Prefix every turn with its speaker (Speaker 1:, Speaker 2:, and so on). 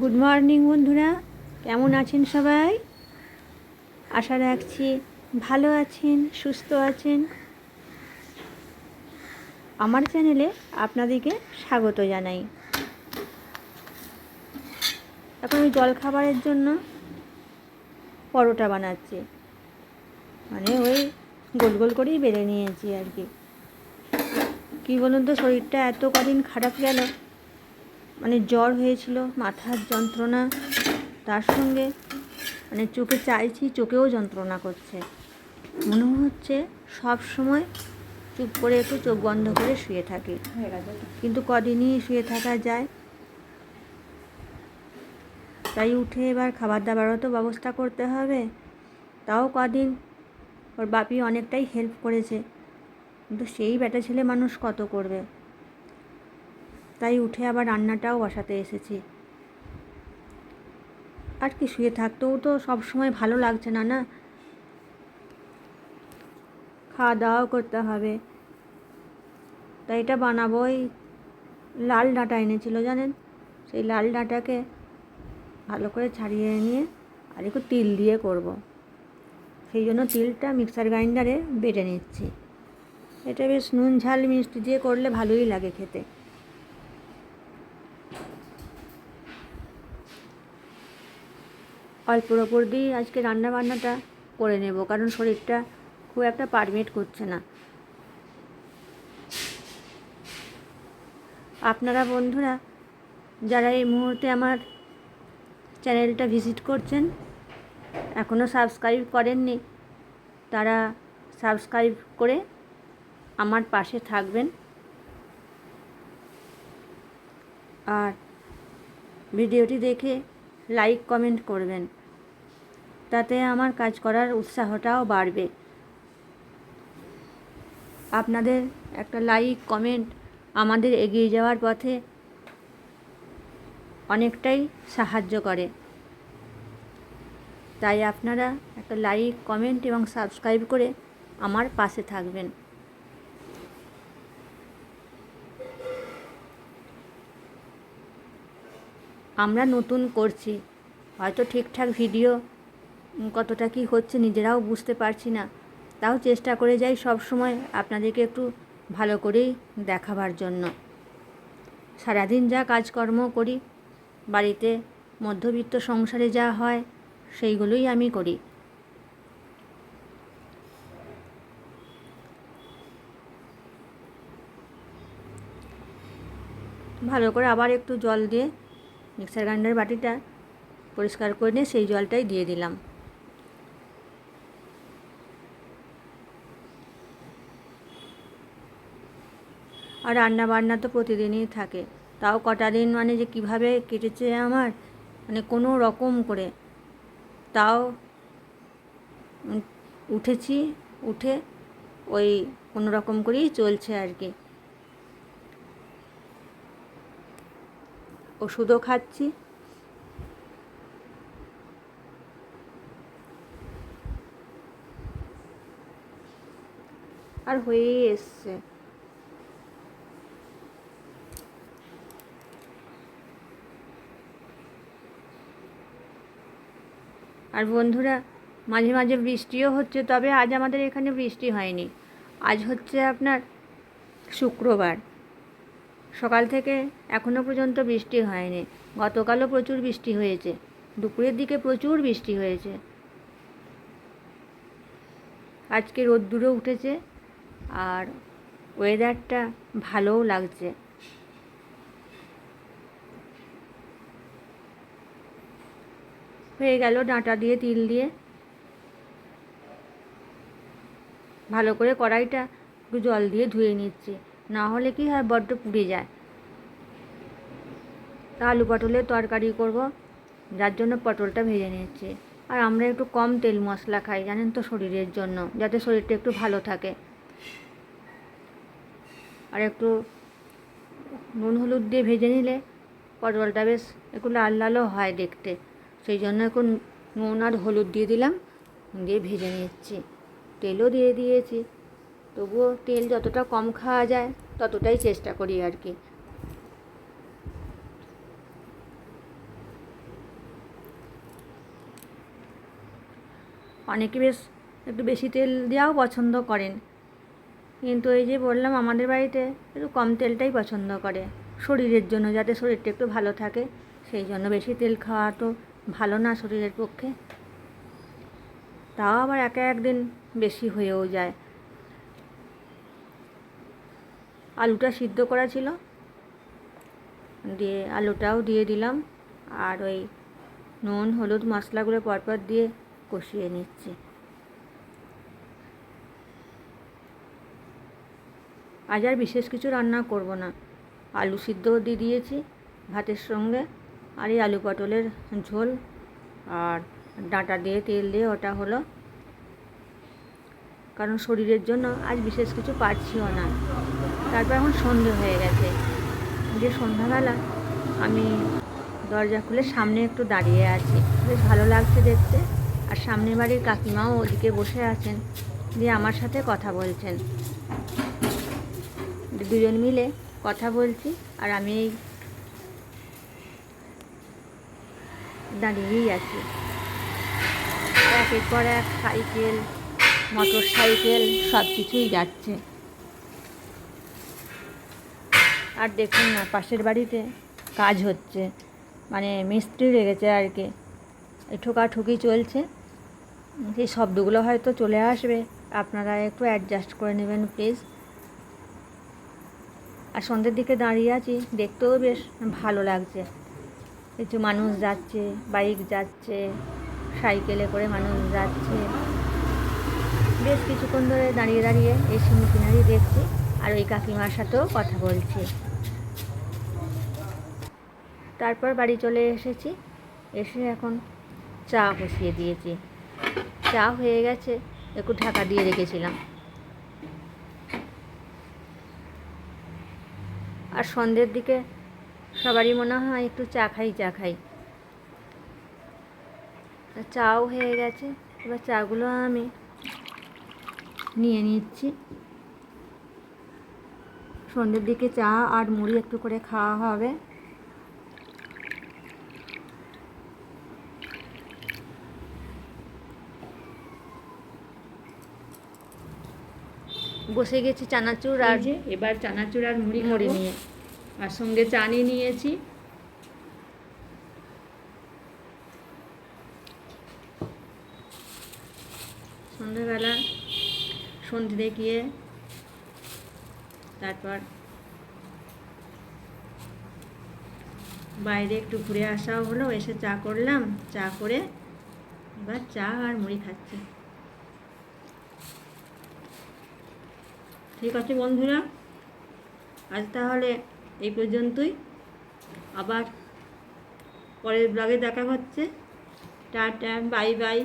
Speaker 1: Good morning বন্ধুরা। কেমন আছেন সবাই? আশা রাখছি ভালো আছেন, সুস্থ আছেন। আমার চ্যানেলে আপনাদেরকে স্বাগত জানাই। এখন ওই জলখাবারের জন্য পরোটা বানাচ্ছি। মানে ওই গোল গোল করেই বেড়ে নিয়েছি আর কি। কী বলুন তো, শরীরটা এত কদিন খারাপ গেল। মানে জ্বর হয়েছিল, মাথার যন্ত্রণা, তার সঙ্গে মানে চোখে চাইছি, চোখেও যন্ত্রণা করছে। মনে হচ্ছে সব সময় চুপ করে একটু চোখ বন্ধ করে শুয়ে থাকি। কিন্তু কদিনই শুয়ে থাকা যায়? তাই উঠে এবার খাবার দাবারও তো ব্যবস্থা করতে হবে। তাও কদিন? ওর বাপি অনেকটাই হেল্প করেছে। কিন্তু সেই বেটা ছেলে মানুষ কত করবে? তাই উঠে আবার রান্নাটাও বসাতে এসেছি। আর কি শুয়ে থাকতেও তো সব সময় ভালো লাগছে না না? খাওয়া দাওয়াও করতে হবে। তাই এটা বানাবো, ওই লাল ডাঁটা এনেছিল জানেন? সেই লাল ডাঁটাকে ভালো করে ছাড়িয়ে নিয়ে আর একটু তিল দিয়ে করব। সেই জন্য তিলটা মিক্সার গ্রাইন্ডারে বেটে নিচ্ছি। এটা বেশ নুন ঝাল মিষ্টি দিয়ে করলে ভালোই লাগে খেতে। অল্পর ওপর দিয়েই আজকে রান্না বান্নাটা করে নেব, কারণ শরীরটা খুব একটা পারমিট করছে না। আপনারা বন্ধুরা, যারা এই মুহূর্তে আমার চ্যানেলটা ভিজিট করছেন এখনও সাবস্ক্রাইব করেননি, তারা সাবস্ক্রাইব করে আমার পাশে থাকবেন। আর ভিডিওটি দেখে লাইক, কমেন্ট করবেন। তাতে আমার কাজ করার উৎসাহটাও বাড়বে। আপনাদের একটা লাইক কমেন্ট আমাদের এগিয়ে যাওয়ার পথে অনেকটাই সাহায্য করে। তাই আপনারা একটা লাইক কমেন্ট এবং সাবস্ক্রাইব করে আমার পাশে থাকবেন। আমরা নতুন করছি, হয়তো ঠিকঠাক ভিডিও কতটা কি হচ্ছে নিজেরাও বুঝতে পারছি না। তাও চেষ্টা করে যাই সব সময় আপনাদেরকে একটু ভালো করেই দেখাবার জন্য। সারাদিন যা কাজকর্ম করি, বাড়িতে মধ্যবিত্ত সংসারে যা হয়, সেইগুলোই আমি করি। ভালো করে আবার একটু জল দিয়ে মিক্সার গ্রাইন্ডার বাটিটা পরিষ্কার করে নিয়ে সেই জলটাই দিয়ে দিলাম। আর রান্না বান্না তো প্রতিদিনই থাকে। তাও কটা দিন মানে যে কীভাবে কেটেছে আমার মানে কোনো রকম করে। তাও উঠেছি, উঠে ওই কোনো রকম করেই চলছে আর কি। ওষুধও খাচ্ছি। আর হয়েই এসছে। আর বন্ধুরা, মাঝে মাঝে বৃষ্টিও হচ্ছে, তবে আজ আমাদের এখানে বৃষ্টি হয়নি। আজ হচ্ছে আপনার শুক্রবার। সকাল থেকে এখনও পর্যন্ত বৃষ্টি হয়নি। গতকালও প্রচুর বৃষ্টি হয়েছে। দুপুরের দিকে প্রচুর বৃষ্টি হয়েছে। আজকে রোদ্দুরও উঠেছে আর ওয়েদারটা ভালোও লাগছে। হয়ে গেল ডাঁটা দিয়ে, তিল দিয়ে। ভালো করে কড়াইটা একটু জল দিয়ে ধুয়ে নিচ্ছি। না হলে কি হয়, বড্ড পুড়ে যায়। তা আলু পটলের তরকারি করব, যার জন্য পটলটা ভেজে নিচ্ছি। আর আমরা একটু কম তেল মশলা খাই, জানেন তো, শরীরের জন্য, যাতে শরীরটা একটু ভালো থাকে। আর একটু নুন হলুদ দিয়ে ভেজে নিলে পটলটা বেশ একটু লাল লালও হয় দেখতে। সেই জন্য এখন নুন আর হলুদ দিয়ে দিলাম দিয়ে ভেজে নিচ্ছি তেলও দিয়ে দিয়েছি, তবুও তেল যতটা কম খাওয়া যায় ততটাই চেষ্টা করি আর কি। অনেকে বেশ একটু বেশি তেল দেওয়াও পছন্দ করেন, কিন্তু এই যে বললাম আমাদের বাড়িতে একটু কম তেলটাই পছন্দ করে, শরীরের জন্য যাতে শরীরটা একটু ভালো থাকে, সেই জন্য বেশি তেল খাওয়া তো ভালো না শরীরের পক্ষে? তাও আবার এক একদিন বেশি হয়েও যায়। আলুটা সিদ্ধ করা ছিল। দিয়ে আলুটাও দিয়ে দিলাম আর ওই নুন, হলুদ মশলাগুলো পরপর দিয়ে কষিয়ে নিচ্ছি। আজ আর বিশেষ কিছু রান্না করব না। আলু সিদ্ধও দিয়ে দিয়েছি ভাতের সঙ্গে। আর এই আলু পটলের ঝোল আর ডাঁটা দিয়ে তেল দিয়ে ওটা হলো। কারণ শরীরের জন্য আজ বিশেষ কিছু পারছিও না। তারপর এখন সন্ধে হয়ে গেছে। যে সন্ধ্যাবেলা আমি দরজা খুলে সামনে একটু দাঁড়িয়ে আছি। বেশ ভালো লাগছে দেখতে। আর সামনের বাড়ির কাকিমাও ওদিকে বসে আছেন। দিয়ে আমার সাথে কথা বলছেন। দুজন মিলে কথা বলছি। আর আমি এই দাঁড়িয়েই আছি। একের পর এক সাইকেল মোটর সাইকেল সব কিছুই যাচ্ছে। আর দেখুন না, পাশের বাড়িতে কাজ হচ্ছে। মানে মিস্ত্রি লেগেছে আর কি। ঠোকাঠুকি চলছে। সেই শব্দগুলো হয়তো চলে আসবে। আপনারা একটু অ্যাডজাস্ট করে নেবেন প্লিজ আর সন্ধ্যের দিকে দাঁড়িয়ে আছি। দেখতেও বেশ ভালো লাগছে। কিছু মানুষ যাচ্ছে, বাইক যাচ্ছে, সাইকেলে করে মানুষ যাচ্ছে। বেশ কিছুক্ষণ ধরে দাঁড়িয়ে দাঁড়িয়ে এই সিনারি সিনারি দেখছি আর ওই কাকিমার সাথেও কথা বলছি। তারপর বাড়ি চলে এসেছি, এসে এখন চা বসিয়ে দিয়েছি। চা হয়ে গেছে, একটু ঢাকা দিয়ে রেখেছিলাম। আর সন্ধ্যের দিকে সবারই মনে হয় একটু চা খাই চা খাই। চাও হয়ে গেছে এবার চাগুলো আমি নিয়ে নিচ্ছি। সন্ধ্যের দিকে চা আর মুড়ি একটু করে খাওয়া হবে। বসে গেছি চানাচুর আর
Speaker 2: এবার চানাচুর আর মুড়ি
Speaker 1: মুড়ি নিয়ে।
Speaker 2: আর সঙ্গে চা নিয়ে নিয়েছি।
Speaker 1: সন্ধ্যেবেলা সন্ধে গিয়ে তারপর বাইরে একটু ঘুরে আসাও হলো, এসে চা করলাম, চা করে এবার চা আর মুড়ি খাচ্ছি। ঠিক আছে বন্ধুরা, আজ তাহলে এই পর্যন্তই। আবার পরের ব্লগে দেখা হচ্ছে। টা টা বাই বাই